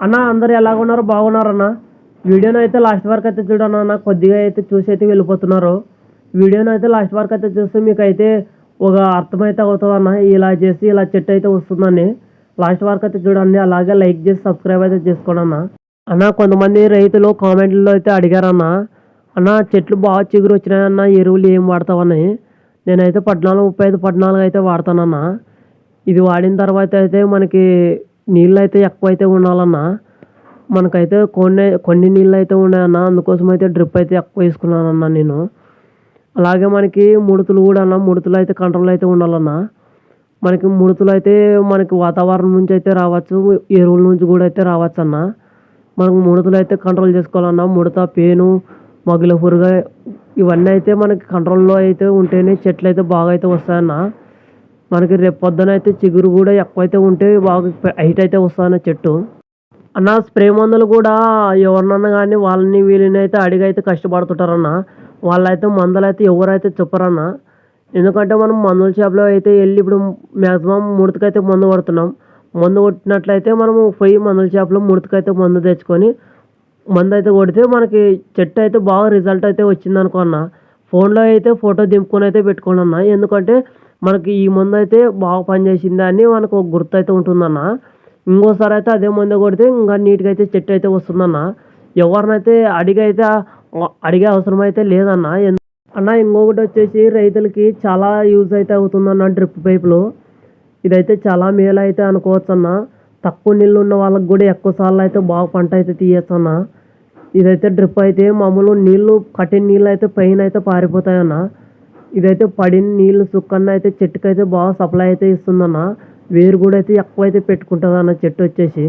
అన్న అందరు ఎలాగున్నారు బాగున్నారు అన్న. వీడియోని అయితే లాస్ట్ వరకు అయితే చూడండి అన్న కొద్దిగా అయితే చూసి అయితే వెళ్ళిపోతున్నారు. వీడియోని అయితే లాస్ట్ వరకు అయితే చూస్తే మీకు అయితే ఒక అర్థమైతే అవుతుందన్న ఇలా చేసి ఇలా చెట్టు అయితే వస్తుందని. లాస్ట్ వరకు అయితే చూడండి అలాగే లైక్ చేసి సబ్స్క్రైబ్ అయితే చేసుకోండి అన్న. అన్న కొంతమంది రైతులు కామెంట్లో అయితే అడిగారన్న అన్న. చెట్లు బాగా చిగురు వచ్చినాయన్న ఎరువులు ఏం వాడతావని. నేనైతే పద్నాలుగు ముప్పై ఐదు పద్నాలుగు అయితే వాడతానన్న. ఇది వాడిన తర్వాత అయితే మనకి నీళ్ళు అయితే ఎక్కువ అయితే ఉండాలన్న మనకైతే కొన్ని కొన్ని నీళ్ళు అయితే ఉన్నాయన్న అందుకోసం అయితే డ్రిప్ అయితే ఎక్కువ వేసుకున్నానన్నా నేను. అలాగే మనకి ముడతలు కూడా అన్న ముడతలు అయితే కంట్రోల్ అయితే ఉండాలన్నా మనకి ముడతలు అయితే మనకి వాతావరణం నుంచి అయితే రావచ్చు ఎరువుల నుంచి కూడా అయితే రావచ్చు అన్న మనకు ముడతలు అయితే కంట్రోల్ చేసుకోవాలన్నా ముడత పేను మగుల పురుగ ఇవన్నీ అయితే మనకి కంట్రోల్లో అయితే ఉంటేనే చెట్లు అయితే బాగా అయితే వస్తాయన్న. మనకి రేపు పొద్దున అయితే చిగురు కూడా ఎక్కువైతే ఉంటే బాగా హైట్ అయితే వస్తుందన్న చెట్టు. అన్న స్ప్రే మందులు కూడా ఎవరినన్నా కానీ వాళ్ళని వీళ్ళని అయితే అడిగి అయితే కష్టపడుతుంటారన్న. వాళ్ళైతే మందులు అయితే ఎవరైతే చెప్పరన్న. ఎందుకంటే మనం మందుల షాప్లో అయితే వెళ్ళి ఇప్పుడు మ్యాక్సిమం ముడతకైతే మందు కొడుతున్నాం. మందు కొట్టినట్లయితే మనము పోయి మందుల షాప్లో ముడతకైతే మందు తెచ్చుకొని మందు అయితే కొడితే మనకి చెట్టు అయితే బాగా రిజల్ట్ అయితే వచ్చిందనుకో అన్న. ఫోన్లో అయితే ఫోటో దింపుకొని అయితే పెట్టుకోండి అన్న ఎందుకంటే మనకి ఈ మందు అయితే బాగా పనిచేసింది అని మనకు ఒక గుర్తు అయితే ఉంటుందన్న. ఇంకోసారి అయితే అదే మందు కొడితే ఇంకా నీట్గా అయితే చెట్టు అయితే వస్తుందన్న. ఎవరినైతే అడిగి అయితే అడిగే అవసరం అయితే లేదన్న అన్న ఇంకొకటి వచ్చేసి రైతులకి చాలా యూజ్ అయితే అవుతుందన్న డ్రిప్ పైపులు. ఇదైతే చాలా మేలు అయితే అనుకోవచ్చు అన్న తక్కువ నీళ్ళు ఉన్న వాళ్ళకి కూడా ఎక్కువ సార్లు అయితే బాగా పంట అయితే తీయచ్చు అన్న ఇదైతే డ్రిప్ అయితే మామూలు నీళ్ళు కట్టిన నీళ్ళు అయితే పైన అయితే పారిపోతాయన్న. ఇదైతే పడిన నీళ్ళు సుక్కన్న అయితే చెట్టుకైతే బాగా సప్లై అయితే ఇస్తుందన్న. వేరు కూడా అయితే ఎక్కువ అయితే పెట్టుకుంటుంది అన్న చెట్టు వచ్చేసి.